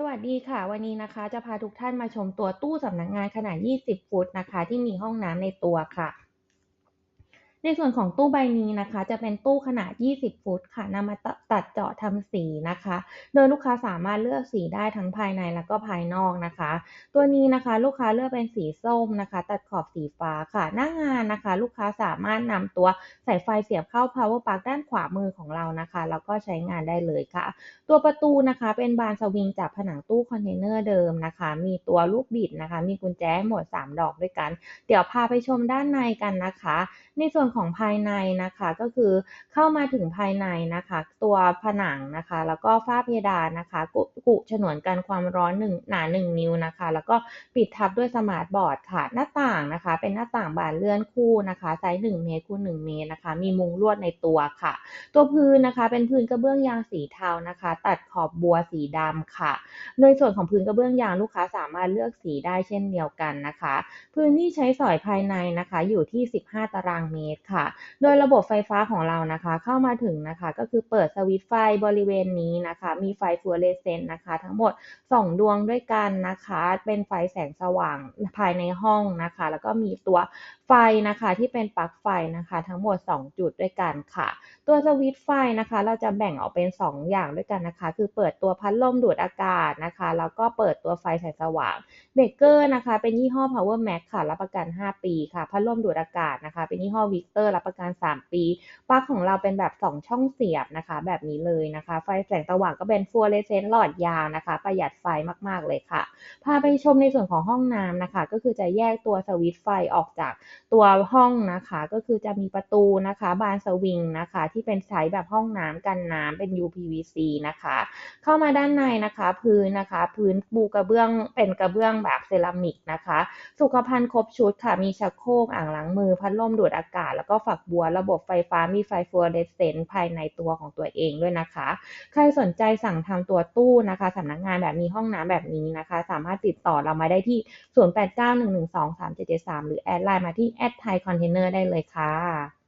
สวัสดีค่ะ วันนี้นะคะ จะพาทุกท่านมาชมตัวตู้สำนักงานขนาด 20 ฟุตนะคะ ที่มีห้องน้ำในตัวค่ะ ในส่วนของตู้ใบนี้นะคะ จะเป็นตู้ขนาด 20 ฟุตค่ะนำมาตัดเจาะทำสีนะคะ โดยลูกค้าสามารถเลือกสีได้ทั้งภายในแล้วก็ภายนอกนะคะ ตัวนี้นะคะลูกค้าเลือกเป็นสีส้มนะคะ ตัดขอบสีฟ้าค่ะ หน้างานนะคะ ลูกค้าสามารถนำตัวสายไฟเสียบเข้า power plug ด้านขวามือของเรานะคะ แล้วก็ใช้งานได้เลยค่ะ ตัวประตูนะคะเป็นบานสวิงจากผนังตู้คอนเทนเนอร์เดิมนะคะ มีตัวลูกบิดนะคะ มีกุญแจหมด 3 ดอกด้วยกัน เดี๋ยวพาไปชมด้านในกันนะคะ ในส่วนของภายในนะคะก็คือเข้ามาถึงภายในนะคะ ตัวผนังนะคะ แล้วก็ฝ้าเพดานนะคะกุกุฉนวนกันความร้อนหนึ่งหนา1นิ้วนะคะ แล้วก็ปิดทับด้วยสมาร์ทบอร์ดค่ะ หน้าต่างนะคะ เป็นหน้าต่างบานเลื่อนคู่นะคะไซส์1เมตรคูณ1เมตรนะคะ มีมุงลวดในตัวค่ะ ตัวพื้นนะคะ เป็นพื้นกระเบื้องยางสีเทานะคะ ตัดขอบบัวสีดำค่ะ โดยส่วนของพื้นกระเบื้องยางลูกค้าสามารถเลือกสีได้เช่นเดียวกันนะคะ พื้นที่ใช้สอยภายในนะคะ อยู่ที่ 15 ตารางเมตรค่ะ โดยระบบไฟฟ้าของเรานะคะ เข้ามาถึงนะคะ ก็คือเปิดสวิตช์ไฟบริเวณนี้นะคะ มีไฟฟลูออเรสเซนต์นะคะ ทั้งหมด 2 ดวงด้วยกันนะคะ เป็นไฟแสงสว่างภายในห้องนะคะ แล้วก็มีตัวไฟนะคะที่เป็นปลั๊กไฟนะคะ ทั้งหมด 2 จุดด้วยกันค่ะ ตัวสวิตช์ไฟนะคะ เราจะแบ่งออกเป็น 2 อย่างด้วยกันนะคะ คือเปิดตัวพัดลมดูดอากาศนะคะ แล้วก็เปิดตัวไฟแสงสว่างเบเกอร์นะคะ เป็นยี่ห้อ Power Max ค่ะ รับประกัน 5 ปีค่ะ พัดลมดูดอากาศนะคะ เป็นยี่ห้อ Victor รับประกัน 3 ปีปลั๊กของเราเป็นแบบ 2 ช่องเสียบนะคะ แบบนี้เลยนะคะ ไฟแสงสว่างก็เป็นฟลูออเรสเซนต์หลอดยาวนะคะ ประหยัดไฟมากๆเลยค่ะ พาไปชมในส่วนของห้องน้ำนะคะ ก็คือจะแยกตัวสวิตช์ไฟออกจากตัวห้องนะคะ ก็คือจะมีประตูนะคะ บานสวิงนะคะ ที่เป็นใช้แบบห้องน้ำกันน้ำเป็น UPVC นะคะ เข้ามาด้านในนะคะ พื้นนะคะ พื้นปูกระเบื้องเป็นกระเบื้องแบบเซรามิกนะคะ สุขภัณฑ์ครบชุดค่ะ มีชักโครกอ่างล้างมือ พัดลมดูดอากาศแล้วก็ฝักบัวระบบไฟฟ้ามีไฟฟลูออเรสเซนต์ภายในตัวของตัวเองด้วยนะคะ ใครสนใจสั่งทำตัวตู้นะคะสำนักงานแบบมีห้องน้ำแบบนี้นะคะ สามารถติดต่อเรามาได้ที่ 0891123773 หรือแอดไลน์มาที่แอดไทยคอนเทนเนอร์ได้เลยค่ะ